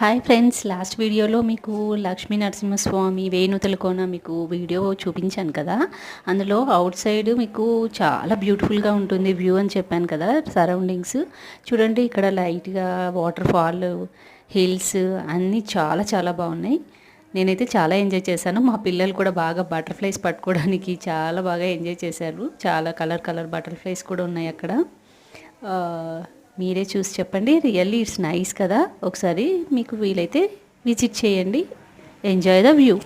Hi friends last వీడియోలో మీకు లక్ష్మీ నరసింహస్వామి వేణుతల కోన మీకు వీడియో చూపించాను కదా. అందులో అవుట్ సైడ్ మీకు చాలా బ్యూటిఫుల్గా ఉంటుంది వ్యూ అని చెప్పాను కదా సరౌండింగ్స్ చూడండి ఇక్కడ లైట్గా వాటర్ ఫాల్ హిల్స్ అన్నీ చాలా చాలా బాగున్నాయి. నేనైతే చాలా ఎంజాయ్ చేశాను. మా పిల్లలు కూడా బాగా బటర్ఫ్లైస్ పట్టుకోవడానికి చాలా బాగా ఎంజాయ్ చేశారు. చాలా కలర్ కలర్ బటర్ఫ్లైస్ కూడా ఉన్నాయి అక్కడ. Uh, మీరే చూసి చెప్పండి. రియల్లీ ఇట్స్ నైస్ కదా. ఒకసారి మీకు వీలైతే విజిట్ చేయండి. Enjoy the view